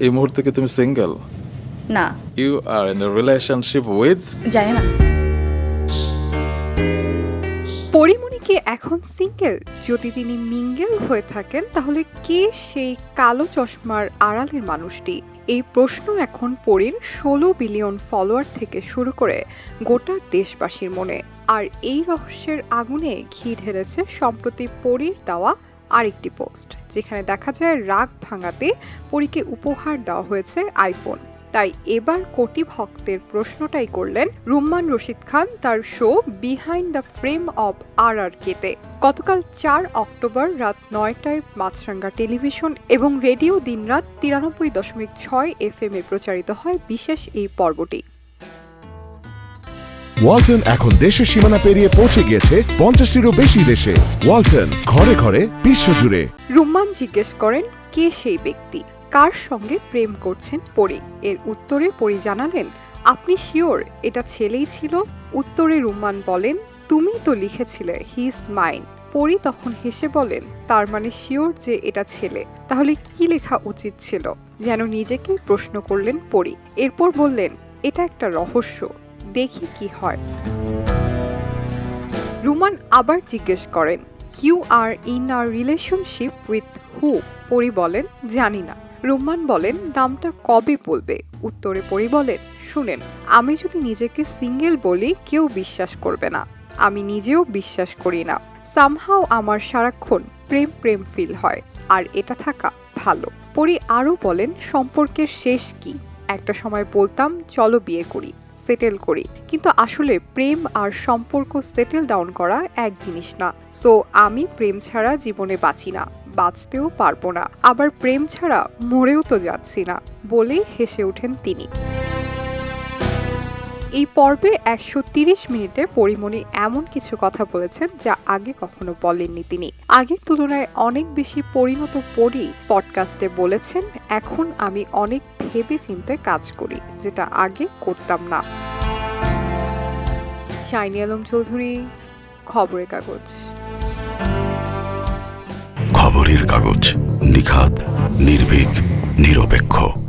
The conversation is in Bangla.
এই মুহূর্তে কি তুমি সিঙ্গেল না। You are in relationship with জানি না। পরিমণি কি এখন সিঙ্গেল যদি তিনি মিঙ্গেল হয়ে থাকেন তাহলে কে সেই কালো চশমার আড়ালের মানুষটি? এই প্রশ্ন এখন পরীর ষোলো বিলিয়ন ফলোয়ার থেকে শুরু করে গোটা দেশবাসীর মনে। আর এই রহস্যের আগুনে ঘি ঢেলেছে সম্প্রতি পরীর দেওয়া আরেকটি পোস্ট, যেখানে দেখা যায় রাগ ভাঙাতে পরীকে উপহার দেওয়া হয়েছে আইফোন। তাই এবার কোটি ভক্তের প্রশ্নটাই করলেন রুম্মান রশিদ খান তার show behind the frame of আর আর কেতে গতকাল চার অক্টোবর রাত নয়টায় মাছরাঙ্গা টেলিভিশন এবং রেডিও দিনরাত তিরানব্বই দশমিক ছয় এফ এম এ প্রচারিত হয় বিশেষ এই পর্বটি। ওয়ালটন এখন দেশের সীমানা পেরিয়ে পৌঁছে গিয়েছে পঞ্চাশটিরও বেশি দেশে। ওয়ালটন, ঘরে ঘরে, বিশ্বজুড়ে। রুম্মান জিজ্ঞেস করেন, কে সেই ব্যক্তি? কার সঙ্গে প্রেম করছেন পরি? এর উত্তরে পরি জানালেন, আপনি শিওর, এটা ছেলেই ছিল? উত্তরে রুম্মান বলেন, তুমি তো লিখেছিলে, হি ইজ মাইন। পরি তখন হেসে বলেন, তার মানে শিওর যে এটা ছেলে। তাহলে কি লেখা উচিত ছিল? যেন নিজেকে প্রশ্ন করলেন পরি। এরপর বললেন, এটা একটা রহস্য। দেখি কি হয়। রুমান আবার জিজ্ঞেস করেন you are in are relationship with who Pori বলেন, জানি না। রুম্মান বলেন দামটা কবে বলবে? উত্তরে পরি বলেন, শুনেন, আমি যদি নিজেকে সিঙ্গেল বলি, কেউ বিশ্বাস করবে না। আমি নিজেও বিশ্বাস করি না। সামহাও আমার সারাক্ষণ প্রেম প্রেম ফিল হয়, আর এটা থাকা ভালো। পরি আরও বলেন, সম্পর্কের শেষ কি? একটা সময় বলতাম, চলো বিয়ে করি সেটেল করি। কিন্তু আসলে প্রেম আর সম্পর্ক সেটেল ডাউন করা এক জিনিস না। সো আমি প্রেম ছাড়া জীবনে বাঁচি না, বাঁচতেও পারব না। আবার প্রেম ছাড়া মরেও তো যাচ্ছি না বলে হেসে ওঠেন তিনি। এই পর্বে একশো তিরিশ মিনিটে পরিমণি এমন কিছু কথা বলেছেন যা আগে কখনো বলেননি তিনি। আগের তুলনায় অনেক বেশি পরিণত পরি পডকাস্টে বলেছেন, এখন আমি অনেক ভেবে চিন্তে কাজ করি, যেটা আগে করতাম না। শাইনি আলম চৌধুরী, খবরের কাগজ। খবরের কাগজ, নিখাত, নির্ভীক, নিরপেক্ষ।